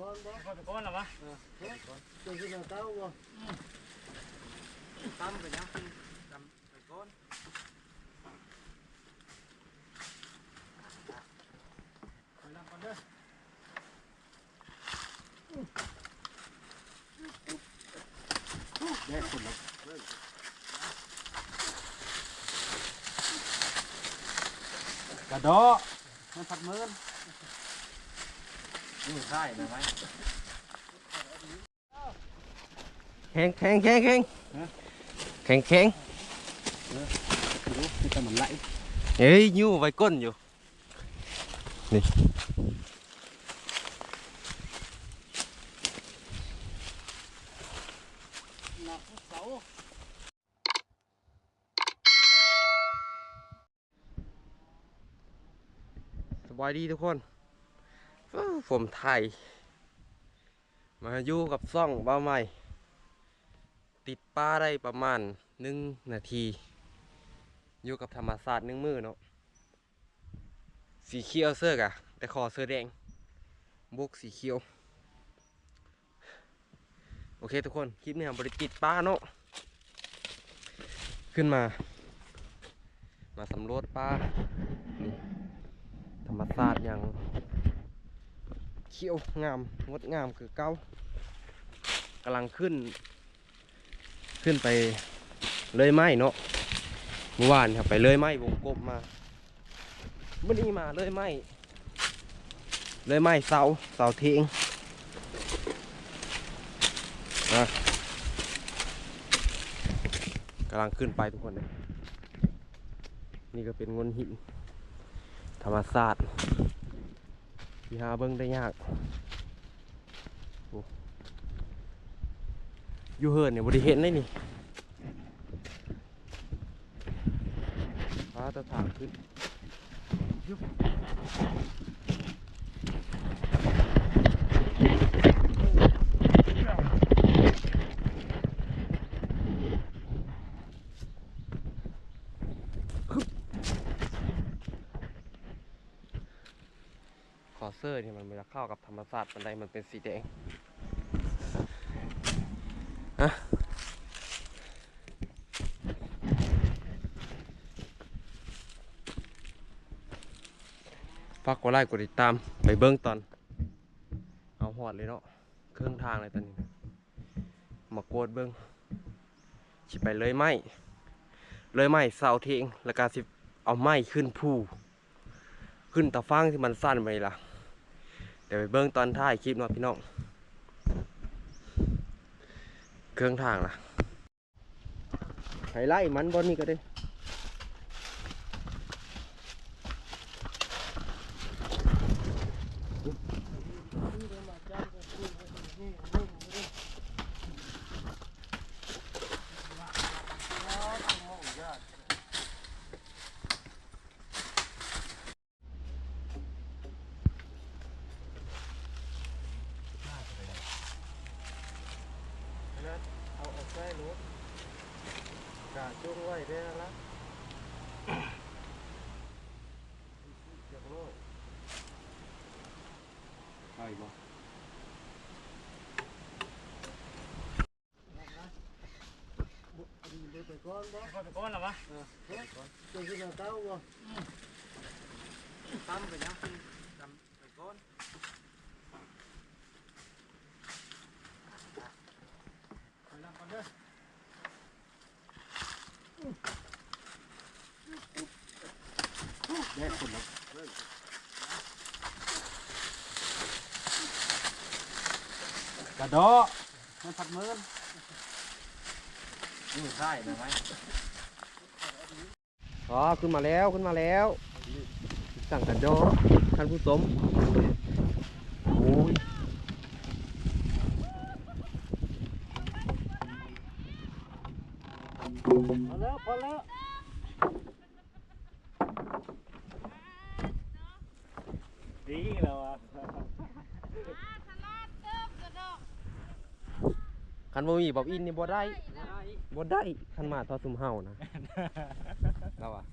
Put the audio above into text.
ก้อนบ่เขาตะก้อนหรอวะจะกินเอาเต้าบ่ตั้มไปยังกิ นตั้มไปก้อนไปแล้วก่อนเด้อแยกคนละกระโดดมันผัดมือนนี่ใช่นะไหมแข็งแข็งแข็งแข็งแข็งแข็งรู้คือแต่มันไหลเฮ้ยยู่ไว้ก้นอยู่ นี่หนักเสาสบายดีทุกคนอ้าว ผมไทย มาอยู่กับซ่องบ้าใหม่ ติดป้าได้ประมาณหนึ่งนาที อยู่กับธรรมศาสตร์หนึ่งมือเนาะสีเขียวเสื้อกะแต่คอเสื้อแดงบวกสีเขียว โอเคทุกคน คลิปนี้บริติดป้าเนาะขึ้นมา มาสำรวจป้าธรรมศาสตร์ย่าง เขียวงามงดงามคือเก้ากำลังขึ้น ขึ้นไปเลยไม้เนาะเมื่อวานครับไปเลยไม้วงกบมาเมื่อนี้มาเลยไม้เลยไม้เสาเสาเทงนะกำลังขึ้นไปทุกคนเลยนี่ก็เป็นงนหิน ธรรมศาสตร์ ที่หาเบิ้งได้ยากโอ้อยู่เฮิร์นเนี่ยบริเห็นได้นี่ฟ้าตะถางขึ้นยุบ อเซอร์เนี่ยมันเวลาเข้ากับธรรมศาสตร์บันไดมันเป็นสีแดงฮะฝากกดไลค์กดติดตามไปเบิ้งตอน เอาหอดเลยเนาะเครื่องทางเลยตอนนี้ มากดเบิ้งสิไปเลยไม้เลยไม้เสาเทงแล้วก็สิเอาไม้ขึ้นภูขึ้นตะฟางที่มันสั้นไปล่ะ ดี๋ยวไปเบิ้งตอนท้ายคลิปเนาะพี่น้อง เครื่องทางล่ะไฮไลท์มันบนนี่ก็ได้ เอาออกใส่รถกะจุ้งไว้ได้แล้วล่ะอยากโลดใช่บ่เดี๋ยวไปก้อนบ่เขาตะก้อนหรอวะจะกินเอาเต้าบ่ตั้มไปยังกินตั้มไปก้อน ไปแล้วก่อนเด้อ แยก คนละกระโดดมันผัดมือนี่ใช่ไหมอ๋อขึ้นมาแล้วขึ้นมาแล้วสั่งกันโดท่านผู้ชมโอ้ยพอแล้วพอแล้ว ดีแล้วอะคันบ่มีบอกอินนี่บ่ได้บ่ได้คันมาทอซุมเฮานะเราอะ